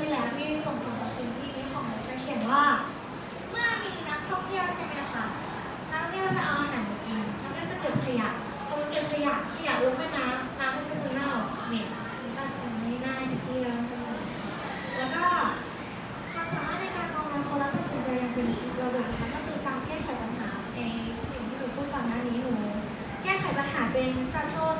ที่แล้วมีส่งผลต่อพื้นที่ของเราจะเขียนว่า เมื่อมีนักท่องเที่ยวใช่ไหมคะนักท่องเที่ยวจะเอาอาหารไปกินแล้วก็จะเกิดขยะพอมันเกิดขยะขยะลงแม่น้ำน้ำมันก็จะเน่าเหม็นมันก็จะไม่น่าเที่ยวแล้วก็ความสามารถในการมองและคนรับตัดสินใจยังเป็นอีกระบบนะคะก็คือการแก้ไขปัญหาในสิ่งที่หนูพูดก่อนหน้านี้หนูแก้ไขปัญหาเป็นจัดโซน